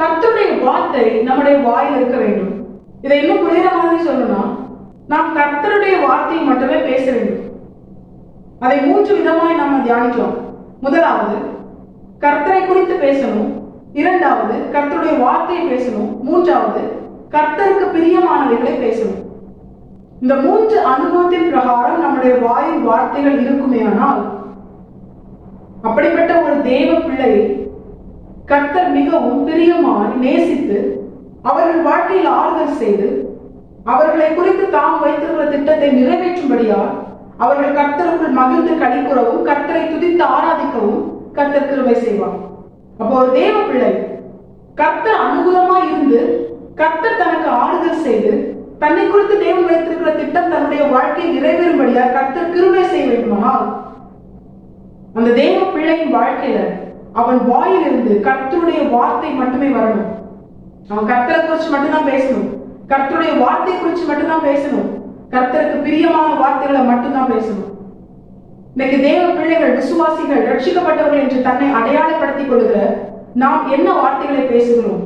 கர்த்தருடைய வார்த்தை நம்முடைய வாயில் இருக்க வேண்டும். இதை இன்னும் புரியுற மாதிரி சொல்லணும்னா நாம் கர்த்தருடைய வார்த்தையை மட்டுமே பேச வேண்டும். அதை மூன்று விதமாய் நாம் தியானிக்கலாம். முதலாவது கர்த்தரை குறித்து பேசணும். இரண்டாவது கர்த்தருடைய வார்த்தையை பேசணும். மூன்றாவது கர்த்தருக்கு பிரியமானவைகளை பேசணும். இந்த மூன்று அனுபவத்தின் பிரகாரம் நம்முடைய வாயின் வார்த்தைகள் இருக்குமேயானால் அப்படிப்பட்ட ஒரு தெய்வ பிள்ளையை கர்த்தர் மிகவும் பிரியமாய் நேசித்து அவர்கள் வாழ்க்கையில் ஆறுதல் செய்து அவர்களை குறித்து தாம் வைத்திருக்கிற திட்டத்தை நிறைவேற்றும்படியால் அவர்கள் கர்த்தருக்குள் மகிழ்ந்து கடிப்புறவும் கர்த்தரை துதித்து ஆராதிக்கவும் கர்த்தர் கிருபை செய்வார். அப்போ ஒரு தேவ பிள்ளை கர்த்தர் அனுகூலமாய் இருந்து கர்த்தர் தனக்கு ஆறுதல் செய்து தன்னை குறித்து தேவன் வைத்திருக்கிற திட்டம் தன்னுடைய வாழ்க்கையை நிறைவேறும்படியா கர்த்தர் கிருபை செய்ய வேண்டுமானால் அந்த தேவ பிள்ளையின் வாழ்க்கையில அவன் வாயிலிருந்து கர்த்தருடைய வார்த்தை மட்டுமே வரணும். அவன் கர்த்தரை குறிச்சு மட்டும்தான் பேசணும். கர்த்தருடைய வார்த்தை குறிச்சு மட்டும்தான் பேசணும். கர்த்தருக்கு பிரியமான வார்த்தைகளை மட்டும்தான் பேசணும். இன்னைக்கு தேவ பிள்ளைகள் விசுவாசிகள் ரட்சிக்கப்பட்டவர்கள் என்று தன்னை அடையாளப்படுத்திக் கொள்கிற நாம் என்ன வார்த்தைகளை பேசுகிறோம்?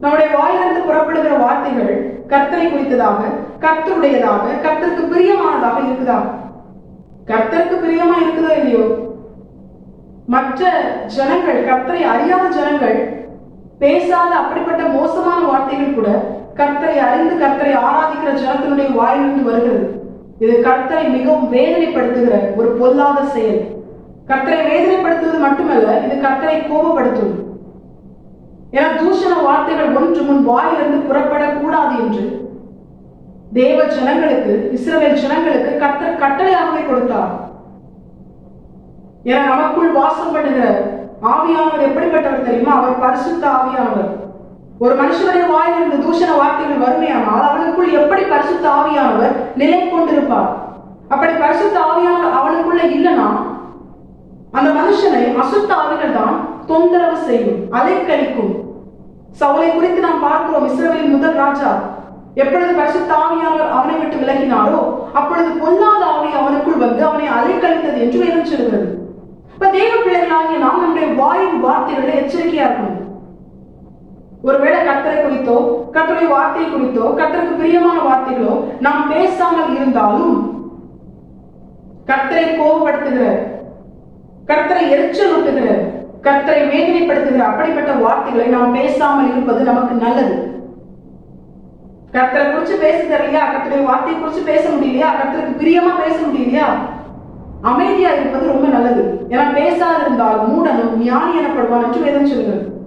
நம்முடைய வாயிலிருந்து புறப்படுகிற வார்த்தைகள் கர்த்தரை குறித்ததாக கர்த்தருடையதாக கர்த்தருக்கு பிரியமானதாக இருக்குதா? கர்த்தருக்கு பிரியமா இருக்குதா மற்ற ஜனங்கள் கர்த்தரை அறியாத ஜனங்கள் பேசாத அப்படிப்பட்ட மோசமான வார்த்தைகள் கூட கர்த்தரை அறிந்து கர்த்தரை ஆராதிக்கிற ஜனத்தினுடைய வாயிலிருந்து வருகிறது. இது கர்த்தரை மிகவும் வேதனைப்படுத்துகிற ஒரு பொல்லாத செயல். கர்த்தரை வேதனைப்படுத்துவது மட்டுமல்ல இது கர்த்தரை கோபப்படுத்தும் ஏன்னா தூஷண வார்த்தைகள் ஒன்று முன் வாயிலிருந்து புறப்படக்கூடாது என்று தேவ ஜனங்களுக்கு இஸ்ரவேல் ஜனங்களுக்கு கர்த்தர் கட்டளையாக என நமக்குள் வாசம் பண்ணுகிற ஆவியானவர் எப்படிப்பட்டவர் தெரியுமா? அவர் பரிசுத்த ஆவியானவர். ஒரு மனுஷனுடைய வாயிலிருந்து தூஷண வார்த்தைகள் வறுமையானால் அவனுக்குள் எப்படி பரிசுத்த ஆவியானவர் நிலை கொண்டிருப்பார் அப்படி பரிசுத்த ஆவியானவர் அவனுக்குள்ள இல்லைன்னா அந்த மனுஷனை அசுத்த ஆவிகள் தான் தொந்தரவு செய்யும் அலைக்கழிக்கும். சவுலை குறித்து நாம் பார்க்கிறோம் இஸ்ரவேலின் முதல் ராஜா. எப்பொழுது பரிசுத்த ஆவியானவர் அவனை விட்டு விலகினாரோ அப்பொழுது பொல்லாத ஆவி அவனுக்குள் வந்து அவனை அலைக்கழித்தது என்று வேதம் சொல்கிறது. இப்ப தேவ பிள்ளைகளாகிய நாம் நம்முடைய வாயின் வார்த்தைகளை எச்சரிக்கையா இருக்கணும். ஒருவேளை கத்தரை குறித்தோ கத்தருடைய வார்த்தை குறித்தோ கர்த்தருக்கு பிரியமான வார்த்தைகளோ நாம் பேசாமல் இருந்தாலும் கர்த்தரை கோபப்படுத்துகிற கர்த்தரை எரிச்சல் ஊட்டுகிற கர்த்தரை வேதனைப்படுத்துகிற அப்படிப்பட்ட வார்த்தைகளை நாம் பேசாமல் இருப்பது நமக்கு நல்லது. கர்த்தரை குறிச்சு பேச தெரியலையா? கர்த்தருடைய வார்த்தையை குறிச்சு பேச முடியலையா? கர்த்தருக்கு பிரியமா பேச முடியலையா? அமைதியா இருப்பது ரொம்ப நல்லது ஏன்னா பேசாது இருந்தால் மூடனும் ஞானி எனப்படுவான் என்று வேதம் சொல்கிறது.